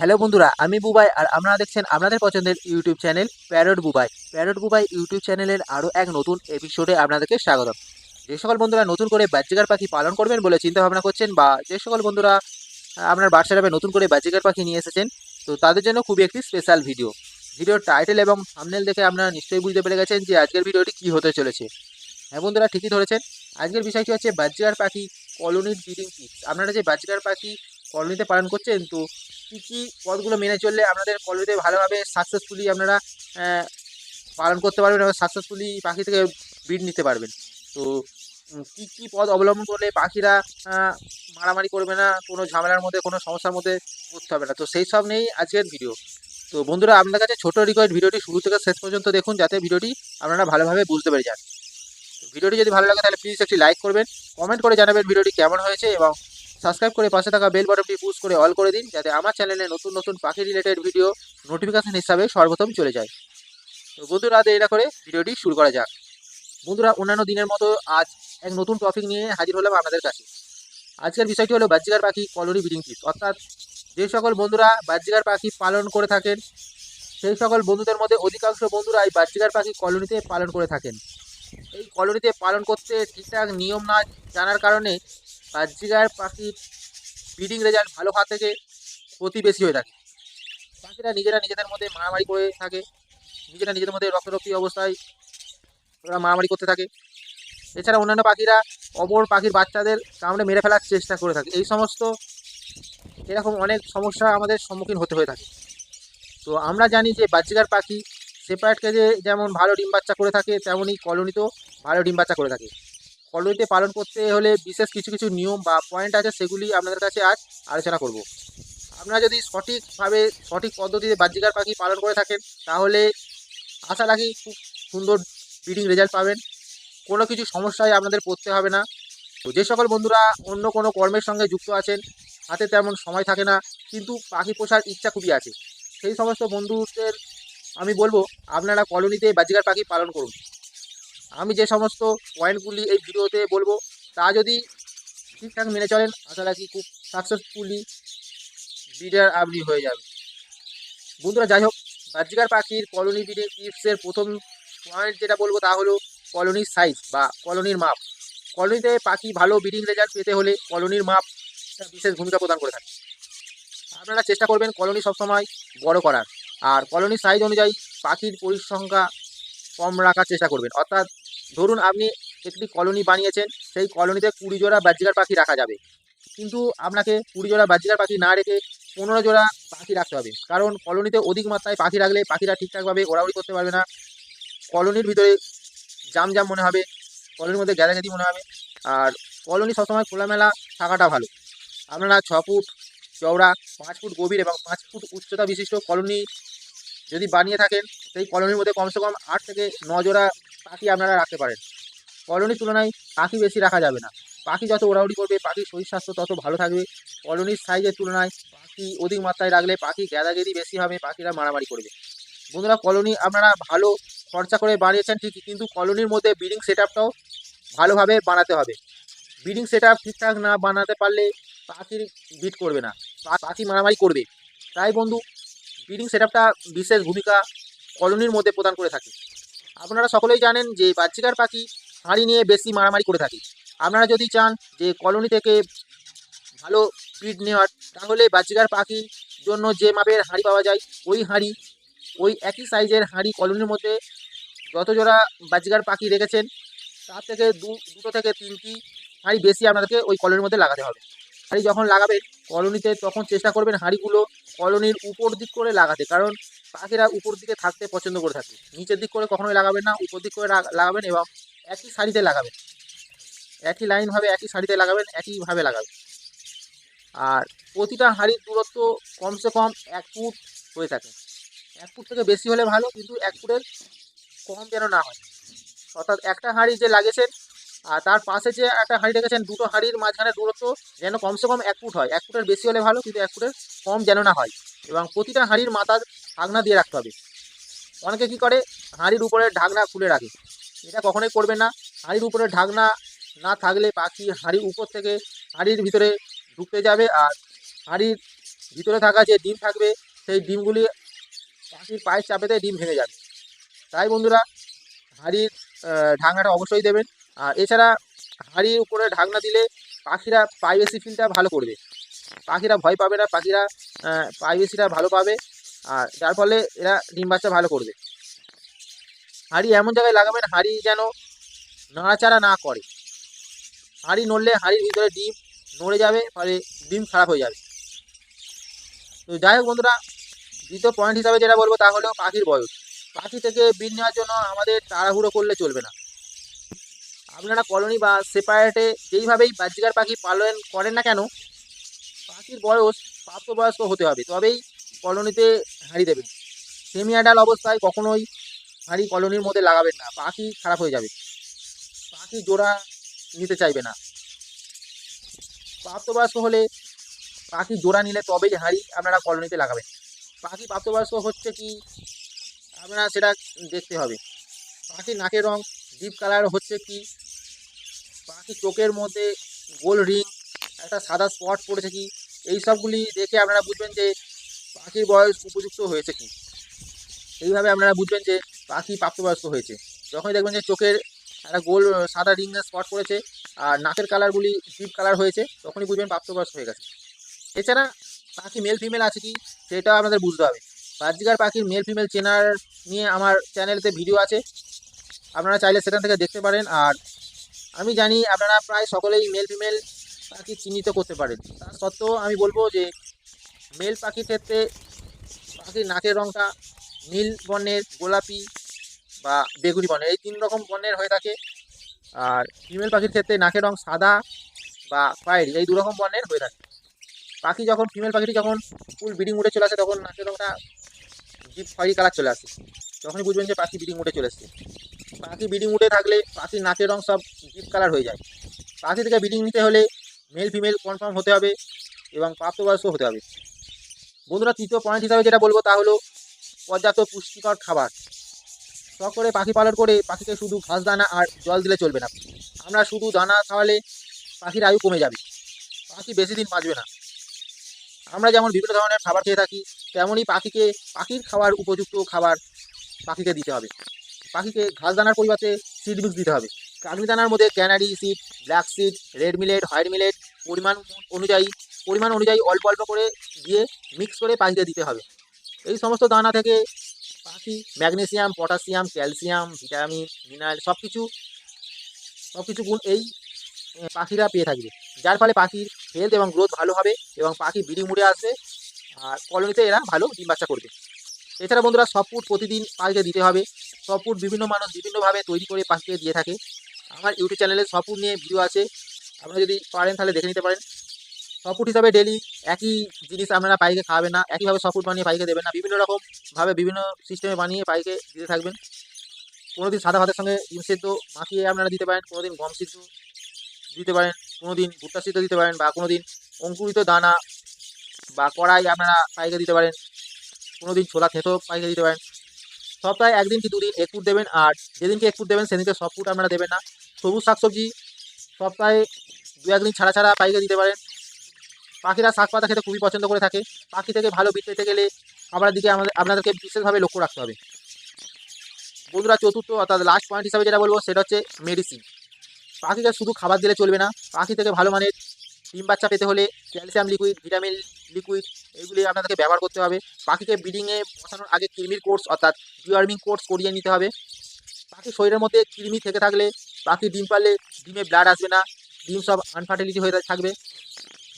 Hello বন্ধুরা, আমি বুবাই আর আপনারা দেখছেন আপনাদের পছন্দের YouTube channel parrot Bubai. Parrot Bubai YouTube চ্যানেলের আরও এক নতুন এপিসোডে আপনাদেরকে স্বাগতম। যে সকল বন্ধুরা নতুন করে বাচ্চিকার পাখি পালন করবেন বলে চিন্তা ভাবনা করছেন বা যে সকল বন্ধুরা আপনার বাচ্চারা নতুন করে বাচ্চিকার পাখি নিয়ে এসেছেন, তো তাদের জন্য খুবই একটি স্পেশাল ভিডিও ভিডিওর টাইটেল এবং থাম্বনেল দেখে আপনারা নিশ্চয়ই বুঝতে পেরে গেছেন যে আজকের ভিডিওটি কী হতে চলেছে। হ্যাঁ বন্ধুরা, ঠিকই ধরেছেন। আজকের বিষয়টি হচ্ছে বাচ্চিকার পাখি কলোনির ব্রিডিং টিপস আপনারা যে বাচ্চিকার পাখি কলোনিতে পালন করছেন, তো কী কী পদগুলো মেনে চললে আপনাদের কলোনিতে ভালোভাবে সাকসেসফুলি আপনারা পালন করতে পারবেন এবং সাকসেসফুলি পাখি থেকে ব্রিড নিতে পারবেন। তো কী কী পথ অবলম্বন করলে পাখিরা মারামারি করবে না, কোনো ঝামেলার মধ্যে, কোনো সমস্যার মধ্যে পড়তে হবে না? তো সেই সব নিয়েই আজকের ভিডিও তো বন্ধুরা, আপনাদের কাছে ছোটো রিকোয়েস্ট ভিডিওটি শুরু থেকে শেষ পর্যন্ত দেখুন, যাতে ভিডিওটি আপনারা ভালোভাবে বুঝতে পেরে যান। ভিডিওটি যদি ভালো লাগে, তাহলে প্লিজ একটি লাইক করবেন কমেন্ট করে জানাবেন ভিডিওটি কেমন হয়েছে এবং সাবস্ক্রাইব করে পাশে থাকা বেল বাটনটি পুশ করে অল করে দিন, যাতে আমার চ্যানেলে নতুন নতুন পাখি রিলেটেড ভিডিও নোটিফিকেশন হিসাবে সর্বপ্রথম চলে যায়। তো বন্ধুরা, দেরি না করে ভিডিওটি শুরু করা যাক। বন্ধুরা, অন্যান্য দিনের মতো আজ এক নতুন টপিক নিয়ে হাজির হলাম আপনাদের কাছে। আজকের বিষয়টি হলো বাহ্যিকার পাখি কলোনি ব্রিডিং টিপস অর্থাৎ যে সকল বন্ধুরা বাহ্যিকার পাখি পালন করে থাকেন, সেই সকল বন্ধুদের মধ্যে অধিকাংশ বন্ধুরা এই বাহ্যিকার পাখি কলোনিতে পালন করে থাকেন। এই কলোনিতে পালন করতে ঠিকঠাক নিয়ম না জানার কারণে বাহ্যিকার পাখির ব্রিডিং রেজাল্ট ভালো হওয়া থেকে ক্ষতি বেশি হয়ে থাকে। পাখিরা নিজেরা নিজেদের মধ্যে মারামারি করে থাকে, নিজেরা নিজেদের মধ্যে রক্তরক্তি অবস্থায় ওরা মারামারি করতে থাকে। এছাড়া অন্যান্য পাখিরা অপর পাখির বাচ্চাদের কামড়ে মেরে ফেলার চেষ্টা করে থাকে। এই সমস্ত এরকম অনেক সমস্যা আমাদের সম্মুখীন হতে হয়ে থাকে। তো আমরা জানি যে বাচ্চিকার পাখি সেপারেট কেজে যেমন ভালো ডিম বাচ্চা করে থাকে, তেমনই কলোনিতেও ভালো ডিম বাচ্চা করে থাকে। কলোনিতে পালন করতে হলে বিশেষ কিছু কিছু নিয়ম বা পয়েন্ট আছে সেগুলি আপনাদের কাছে আজ আলোচনা করব। আপনারা যদি সঠিকভাবে, সঠিক পদ্ধতিতে বাহ্যিকার পাখি পালন করে থাকেন, তাহলে আশা রাখি খুব সুন্দর ব্রিডিং রেজাল্ট পাবেন। কোনো কিছু সমস্যায় আপনাদের পড়তে হবে না। তো যে সকল বন্ধুরা অন্য কোনো কর্মের সঙ্গে যুক্ত আছেন, হাতে তেমন সময় থাকে না, কিন্তু পাখি পোষার ইচ্ছা খুবই আছে। সেই সমস্ত বন্ধুদের আমি বলব, আপনারা কলোনিতে বাজিকার পাখি পালন করুন। আমি যে সমস্ত পয়েন্টগুলি এই ভিডিওতে বলব, তা যদি ঠিকঠাক মেনে চলেন, আশা রাখি খুব সাকসেসফুলি ব্রিডার আপনি হয়ে যাবে বন্ধুরা, যাই হোক, বাহ্যিকার পাখির কলোনি ব্রিডিং টিপসের প্রথম পয়েন্ট যেটা বলব তা হলো কলোনির সাইজ বা কলোনির মাপ। কলোনিতে পাখি ভালো ব্রিডিং রেজাল্ট পেতে হলে কলোনির মাপ বিশেষ ভূমিকা প্রদান করে থাকে। আপনারা চেষ্টা করবেন কলোনি সবসময় বড় করার। আর কলোনির সাইজ অনুযায়ী পাখির পরিসংখ্যা কম রাখার চেষ্টা করবেন। অর্থাৎ ধরুন আপনি একটি কলোনি বানিয়েছেন, সেই কলোনিতে কুড়ি জোড়া বাহ্যিকার পাখি রাখা যাবে। কিন্তু আপনাকে কুড়ি জোড়া বাহ্যিকার পাখি না রেখে পনেরো জোড়া পাখি রাখতে হবে। কারণ কলোনিতে অধিক মাত্রায় পাখি রাখলে পাখিরা ঠিকঠাকভাবে ওড়াউড়ি করতে পারবে না। কলোনির ভিতরে জাম জাম মনে হবে, কলোনির মধ্যে গ্যাদাগ্যাদি মনে হবে। আর কলোনি সবসময় খোলামেলা থাকাটা ভালো। আপনারা ছ ফুট চওড়া, পাঁচ ফুট গভীর এবং পাঁচ ফুট উচ্চতা বিশিষ্ট কলোনি যদি বানিয়ে থাকেন, সেই কলোনির মধ্যে কমসে কম আট থেকে ন জোড়া পাখি আপনারা রাখতে পারেন। কলোনির তুলনায় পাখি বেশি রাখা যাবে না। পাখি যত ওড়াউড়ি করবে, পাখির শরীর স্বাস্থ্য তত ভালো থাকবে। কলোনির সাইজের তুলনায় পাখি অধিক মাত্রায় রাখলে পাখি গ্যাদাগেদি বেশি হবে, পাখিরা মারামারি করবে। বন্ধুরা, কলোনি আপনারা ভালো খরচা করে বানিয়েছেন ঠিকই, কিন্তু কলোনির মধ্যে ব্রিডিং সেট আপটাও ভালোভাবে বানাতে হবে। ব্রিডিং সেট আপ ঠিকঠাক না বানাতে পারলে পাখির বিট করবে না পাখি মারামারি করবে। তাই বন্ধু ব্রিডিং সেট আপটা বিশেষ ভূমিকা কলোনির মধ্যে প্রদান করে থাকে। আপনারা সকলেই জানেন যে বাচ্চিকার পাখি হাঁড়ি নিয়ে বেশি মারামারি করে থাকে। আপনারা যদি চান যে কলোনি থেকে ভালো ব্রিড নেওয়ার, তাহলে বাচ্চিকার পাখির জন্য যে মাপের হাঁড়ি পাওয়া যায়, ওই হাঁড়ি, ওই একই সাইজের হাঁড়ি কলোনির মধ্যে যত জোড়া বাজিকার পাখি রেখেছেন, তার থেকে দু, দুটো থেকে তিনটি হাঁড়ি বেশি আপনাদেরকে ওই কলোনির মধ্যে লাগাতে হবে। হাঁড়ি যখন লাগাবেন, কলোনিতে তখন চেষ্টা করবেন হাঁড়িগুলো কলোনির উপর দিক করে লাগাতে। কারণ পাখিরা উপর দিকে থাকতে পছন্দ করে থাকে। নিচের দিক করে কখনোই লাগাবেন না, উপর দিক করে লাগাবেন এবং একই শাড়িতে লাগাবেন। একই লাইনভাবে একই শাড়িতে লাগাবেন একইভাবে লাগাবেন। আর প্রতিটা হাঁড়ির দূরত্ব কমসে কম এক ফুট হয়ে থাকে। এক ফুট থেকে বেশি হলে ভালো, কিন্তু এক ফুটের কম যেন না হয়। অর্থাৎ একটা হাঁড়ি যে লাগিয়েছেন আর তার পাশে যে একটা হাঁড়ি রেখেছেন দুটো হাঁড়ির মাঝখানে দূরত্ব যেন কমসে কম এক ফুট হয়। এক ফুটের বেশি হলে ভালো, কিন্তু এক ফুটের কম যেন না হয়। এবং প্রতিটা হাঁড়ির মাথার ঢাকনা দিয়ে রাখতে হবে। অনেকে কী করে? হাঁড়ির উপরে ঢাকনা খুলে রাখে। এটা কখনোই করবে না। হাঁড়ির উপরে ঢাকনা না থাকলে পাখি হাঁড়ির উপর থেকে হাঁড়ির ভিতরে ঢুকতে যাবে আর হাঁড়ির ভিতরে থাকা যে ডিম থাকবে, সেই ডিমগুলি পাখির পায়ের চাপেতে ডিম ভেঙে যাবে। তাই বন্ধুরা, হাঁড়ির ঢাকনাটা অবশ্যই দেবেন। আর এছাড়া হাঁড়ির উপরে ঢাকনা দিলে পাখিরা প্রাইভেসি ফিলটা ভালো করবে। পাখিরা ভয় পাবে না, পাখিরা প্রাইভেসিটা ভালো পাবে আর যার ফলে এরা ডিম বাচ্চা ভালো করবে। হাঁড়ি এমন জায়গায় লাগাবেন, হাঁড়ি যেন নাড়াচাড়া না করে। হাঁড়ি নড়লে হাঁড়ির ভিতরে ডিম নড়ে যাবে, ফলে ডিম খারাপ হয়ে যাবে। তো যাই হোক বন্ধুরা, দ্বিতীয় পয়েন্ট হিসাবে যেটা বলব তা হলো পাখির বয়স। পাখি থেকে বিন নেওয়ার জন্য আমাদের তাড়াহুড়ো করলে চলবে না। আপনারা কলোনি বা সেপারেটে যেইভাবেই বাহ্যিকার পাখি পালন করেন না কেন, পাখির বয়স, প্রাপ্তবয়স্ক হতে হবে। তবেই কলোনিতে হাঁড়ি দেবেন। সেমি অ্যাডাল অবস্থায় কখনোই হাঁড়ি কলোনির মধ্যে লাগাবেন না। পাখি খারাপ হয়ে যাবে। পাখি জোড়া নিতে চাইবে না। প্রাপ্তবয়স্ক হলে পাখি জোড়া নিলে তবেই হাঁড়ি আপনারা কলোনিতে লাগাবেন। পাখি প্রাপ্তবয়স্ক হচ্ছে কি, আপনারা সেটা দেখতে হবে। পাখির নাকের রং ডিপ কালার হচ্ছে কি পাখির চোখের মধ্যে গোল রিং একটা সাদা স্পট পড়েছে কি? এই সবগুলি দেখে আপনারা বুঝবেন যে পাখির বয়স উপযুক্ত হয়েছে কি। এইভাবে আপনারা বুঝবেন যে পাখি প্রাপ্তবয়স্ক হয়েছে। যখনই দেখবেন যে চোখের একটা গোল, সাদা রিং স্পট পড়েছে আর নাকের কালারগুলি ডিপ কালার হয়েছে, তখনই বুঝবেন প্রাপ্তবয়স্ক হয়ে গেছে। এছাড়া পাখি মেল ফিমেল আছে কি, সেটাও আপনাদের বুঝতে হবে। বাহ্যিকার পাখির মেল ফিমেল চেনার নিয়ে আমার চ্যানেলেতে ভিডিও আছে। আপনারা চাইলে সেখান থেকে দেখতে পারেন আর আমি জানি আপনারা প্রায় সকলেই মেল ফিমেল পাখি চিহ্নিত করতে পারেন। তা সত্ত্বেও আমি বলব যে মেল পাখির ক্ষেত্রে পাখির নাকের রঙটা নীল বর্ণের, গোলাপি বা বেগুনি বর্ণের, এই তিন রকম বর্ণের হয়ে থাকে। আর ফিমেল পাখির ক্ষেত্রে নাকের রং সাদা বা খয়েরি এই দু রকম বর্ণের হয়ে থাকে। পাখি যখন ফিমেল পাখিটি যখন ফুল ব্রিডিং উঠে চলে আসে, তখন নাকের রংটা ডিপ খয়েরি কালার চলে আসে। তখনই বুঝবেন যে পাখি ব্রিডিং উঠে চলে এসছে। পাখি ব্রিডিং উঠে থাকলে পাখির নাকের রং সব কালার হয়ে যায়। পাখি থেকে ব্রিডিং নিতে হলে মেল ফিমেল কনফার্ম হতে হবে এবং প্রাপ্তবয়স্ক হতে হবে। বন্ধুরা, তৃতীয় পয়েন্ট হিসাবে যেটা বলব তা হলো পর্যাপ্ত পুষ্টিকর খাবার। শখ করে পাখি পালন করে পাখিকে শুধু ঘাস, দানা আর জল দিলে চলবে না। আমরা শুধু দানা খাওয়ালে পাখির আয়ু কমে যাবে। পাখি বেশি দিন বাঁচবে না। আমরা যেমন বিভিন্ন ধরনের খাবার খেয়ে থাকি, তেমনই পাখিকে, পাখির খাওয়ার উপযুক্ত খাবার পাখিকে দিতে হবে। পাখিকে ঘাস, দানার পরিবর্তে সিড মিক্স দিতে হবে। কাগনি দানার মধ্যে canary seed black seed red millet white millet পরিমাণ অনুযায়ী পরিমাণ অনুযায়ী অল্প অল্প করে দিয়ে মিক্স করে পাখিতে দিতে হবে। এই সমস্ত দানা থেকে পাখি magnesium potassium calcium vitamin mineral সব কিছু সব কিছু গুণ এই পাখিরা পেয়ে থাকবে। যার ফলে পাখির হেলথ এবং গ্রোথ ভালো হবে এবং পাখি বিড়ি মুড়ে আসবে আর কলোনিতে এরা ভালো ডিম বাচ্চা করবে। এছাড়া বন্ধুরা সব প্রতিদিন পাখিকে দিতে হবে। সব বিভিন্ন মানুষ বিভিন্নভাবে তৈরি করে পাখিকে দিয়ে থাকে। আমার ইউটিউব চ্যানেলে ফুড নিয়ে ভিডিও আছে। আপনারা যদি পারেন তাহলে দেখে নিতে পারেন। ফুড হিসাবে ডেলি একই জিনিস আপনারা পাইকে খাওয়াবেন না, একইভাবে ফুড বানিয়ে পাইকে দেবেন না। বিভিন্ন রকমভাবে বিভিন্ন সিস্টেমে বানিয়ে পাইকে দিতে থাকবেন। কোনোদিন সাদা ভাতের সঙ্গে ডিম সেদ্ধ মাখিয়ে আপনারা দিতে পারেন, কোনোদিন গম সিদ্ধ দিতে পারেন, কোনোদিন ভুট্টা সিদ্ধ দিতে পারেন বা কোনোদিন অঙ্কুরিত দানা বা কড়াই আপনারা পাইকে দিতে পারেন, কোনোদিন ছোলা থেতো পাইকে দিতে পারেন। সপ্তাহে একদিন কি দুদিন এক ফুট দেবেন, আর যেদিনকে এক ফুট দেবেন, সেদিনকে সব ফুট আপনারা দেবেন না। সবুজ শাকসবজি, সপ্তাহে দু একদিন ছাড়া ছাড়া পাইকে দিতে পারেন। পাখিরা শাক পাতা খেতে খুবই পছন্দ করে থাকে। পাখি থেকে ভালো বিট পেতে গেলে খাবারের দিকে আমাদের, আপনাদেরকে বিশেষভাবে লক্ষ্য রাখতে হবে। বন্ধুরা, চতুর্থ অর্থাৎ লাস্ট পয়েন্ট হিসাবে যেটা বলব, সেটা হচ্ছে মেডিসিন পাখিকে শুধু খাবার দিলে চলবে না, পাখি থেকে ভালো মানের ডিম বাচ্চা পেতে হলে ক্যালসিয়াম লিকুইড ভিটামিন লিকুইড এগুলি আপনাদেরকে ব্যবহার করতে হবে। পাখিকে ব্রিডিংয়ে বসানোর আগে কৃমির কোর্স অর্থাৎ ডিওয়ার্মিং কোর্স করিয়ে নিতে হবে। পাখির শরীরের মধ্যে কৃমি থেকে থাকলে পাখি ডিম পারলে ডিমে ব্লাড আসবে না, ডিম সব আনফার্টিলিটি হয়ে থাকবে,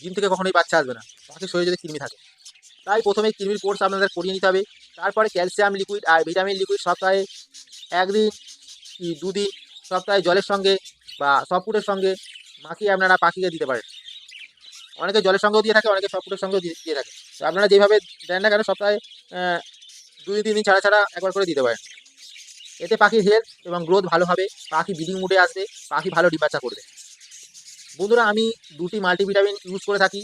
ডিম থেকে কখনোই বাচ্চা আসবে না পাখির শরীরে যদি কৃমি থাকে। তাই প্রথমে কৃমির কোর্স আপনাদের করিয়ে নিতে হবে, তারপরে ক্যালসিয়াম লিকুইড আর ভিটামিন লিকুইড সপ্তাহে একদিন কি দুদিন সপ্তাহে জলের সঙ্গে বা সফটফুডের সঙ্গে মাখিয়ে আপনারা পাখিকে দিতে পারেন। অনেকে জলের সঙ্গেও দিয়ে থাকে, অনেকে সফটফুডের সঙ্গেও দিয়ে থাকে। আপনারা যেভাবে দেন না কেন সপ্তাহে দুই তিন দিন ছাড়া ছাড়া একবার করে দিতে পারেন। এতে পাখির হেলথ এবং গ্রোথ ভালো হবে, পাখি ব্রিডিং মুডে আসবে, পাখি ভালো ডিম করবে। বন্ধুরা, আমি দুটি মাল্টিভিটামিন ইউজ করে থাকি।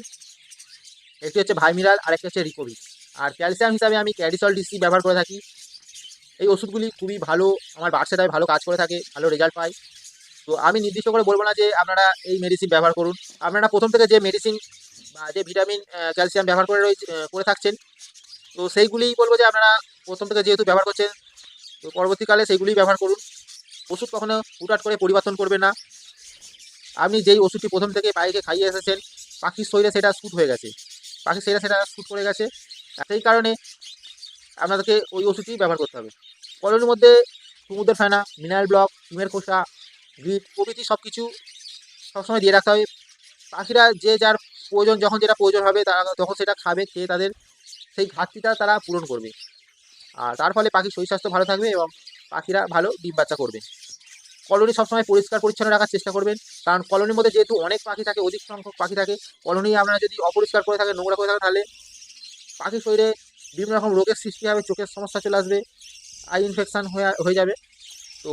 একটি হচ্ছে ভাইমিরাল আর একটি হচ্ছে রিকোভি আর ক্যালসিয়াম হিসাবে আমি ক্যারিসল ডিসি ব্যবহার করে থাকি। এই ওষুধগুলি খুবই ভালো, আমার বাচ্চাটায় ভালো কাজ করে থাকে, ভালো রেজাল্ট পায়। তো আমি নির্দিষ্ট করে বলব না যে আপনারা এই মেডিসিন ব্যবহার করুন। আপনারা প্রথম থেকে যে মেডিসিন বা যে ভিটামিন ক্যালসিয়াম ব্যবহার করে রয়েছে করে থাকছেন, তো সেইগুলিই বলব যে আপনারা প্রথম থেকে যেহেতু ব্যবহার করছেন তো পরবর্তীকালে সেইগুলি ব্যবহার করুন। ওষুধ কখনো হুটাট করে পরিবর্তন করবে না। আপনি যেই ওষুধটি প্রথম থেকে পাখিকে খাইয়ে এসেছেন, পাখির শরীরে সেটা শ্যুট হয়ে গেছে। পাখির শরীরে সেটা শ্যুট করে গেছে। সেই কারণে আপনাদেরকে ওই ওষুধটি ব্যবহার করতে হবে। কলোনির মধ্যে সমুদ্রের ফেনা, মিনারেল ব্লক, ডিমের খোসা, গ্রিট প্রভৃতি সব কিছু সবসময় দিয়ে রাখতে হবে। পাখিরা যে যার প্রয়োজন, যখন যেটা প্রয়োজন হবে, তারা তখন সেটা খাবে, খেয়ে তাদের সেই ঘাটতিটা তারা পূরণ করবে। আর তার ফলে পাখির শরীর স্বাস্থ্য ভালো থাকবে এবং পাখিরা ভালো ডিম বাচ্চা করবে। কলোনি সবসময় পরিষ্কার পরিচ্ছন্ন রাখার চেষ্টা করবেন। কারণ কলোনির মধ্যে যেহেতু অনেক পাখি থাকে, অধিক সংখ্যক পাখি থাকে, কলোনি আপনারা যদি অপরিষ্কার করে থাকে, নোংরা করে থাকেন তাহলে পাখির শরীরে বিভিন্ন রকম রোগের সৃষ্টি হবে, চোখের সমস্যা চলে আসবে আই ইনফেকশান হয়ে হয়ে যাবে। তো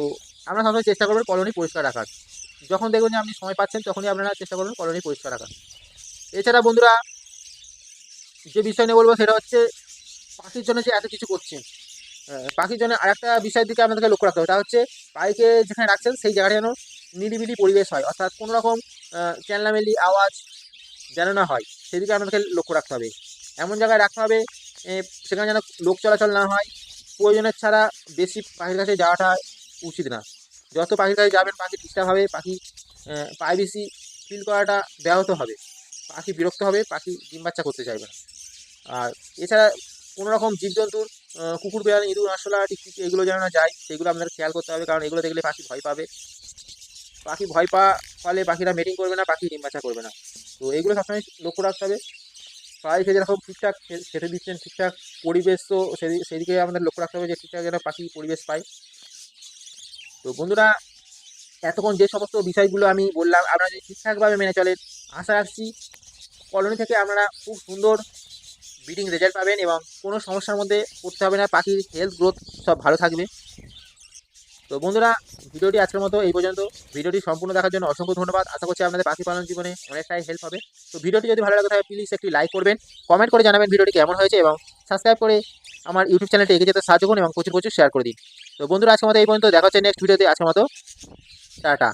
আমরা সবসময় চেষ্টা করবেন কলোনি পরিষ্কার রাখার। যখন দেখবেন যে আপনি সময় পাচ্ছেন, তখনই আপনারা চেষ্টা করবেন কলোনি পরিষ্কার রাখার। এছাড়া বন্ধুরা, যে বিষয় নিয়ে বলব সেটা হচ্ছে, পাখির জন্য যে এত কিছু করছেন পাখির জন্য আরেকটা বিষয়ের দিকে আপনাদেরকে লক্ষ্য রাখতে হবে। তা হচ্ছে পাখিকে যেখানে রাখছেন সেই জায়গাটা যেন নিরিবিলি পরিবেশ হয়, অর্থাৎ কোনো রকম চেল্লামেলি আওয়াজ যেন না হয়, সেদিকে আপনাদেরকে লক্ষ্য রাখতে হবে। এমন জায়গায় রাখতে হবে সেখানে যেন লোক চলাচল না হয়, প্রয়োজনের ছাড়া বেশি পাখির কাছে যাওয়াটা উচিত না। যত পাখির কাছে যাবেন, পাখি ডিস্টার্ব হবে, পাখি প্রাইভেসি ফিল করাটা ব্যাহত হবে। পাখি বিরক্ত হবে, পাখি ডিম বাচ্চা করতে চাইবে না। আর এছাড়া কোনো রকম জীবজন্তুর কুকুর বেড়াল ইঁদুর, আরশোলা, টিকটিকি, এগুলো যেন না যায়, সেগুলো আপনাদের খেয়াল করতে হবে, কারণ এগুলো দেখলে পাখি ভয় পাবে। পাখি ভয় পা ফলে পাখিরা মেটিং করবে না, পাখি ডিম করবে না। তো এগুলো সবসময় লক্ষ্য রাখতে হবে। পাখিকে যেরকম ঠিকঠাক খেতে দিচ্ছেন, ঠিকঠাক পরিবেশ, তো সেদি- সেদিকে আমাদের লক্ষ্য রাখতে হবে যে ঠিকঠাক যেন পাখি পরিবেশ পায়। তো বন্ধুরা, এতক্ষণ যে সমস্ত বিষয়গুলো আমি বললাম, আপনারা যদি ঠিকঠাকভাবে মেনে চলেন, আশা রাখছি, কলোনি থেকে আপনারা খুব সুন্দর ব্রিডিং রেজাল্ট পাবেন এবং কোনো সমস্যার মধ্যে পড়তে হবে না, পাখির হেলথ গ্রোথ সব ভালো থাকবে। তো বন্ধুরা, ভিডিওটি আজকের মতো এই পর্যন্ত। ভিডিওটি সম্পূর্ণ দেখার জন্য অসংখ্য ধন্যবাদ। আশা করছি আপনাদের পাখি পালন জীবনে অনেকটাই হেল্প হবে। তো ভিডিওটি যদি ভালো লাগে তাহলে প্লিজ একটি লাইক করবেন কমেন্ট করে জানাবেন ভিডিওটি কেমন হয়েছে এবং সাবস্ক্রাইব করে আমার ইউটিউব চ্যানেলটি এগিয়ে যেতে সাহায্য করুন এবং প্রচুর প্রচুর শেয়ার করে দিন। তো বন্ধুরা, আজকের মতো এই পর্যন্ত। দেখা হচ্ছে নেক্সট ভিডিওতে আজকের মতো, টাটা।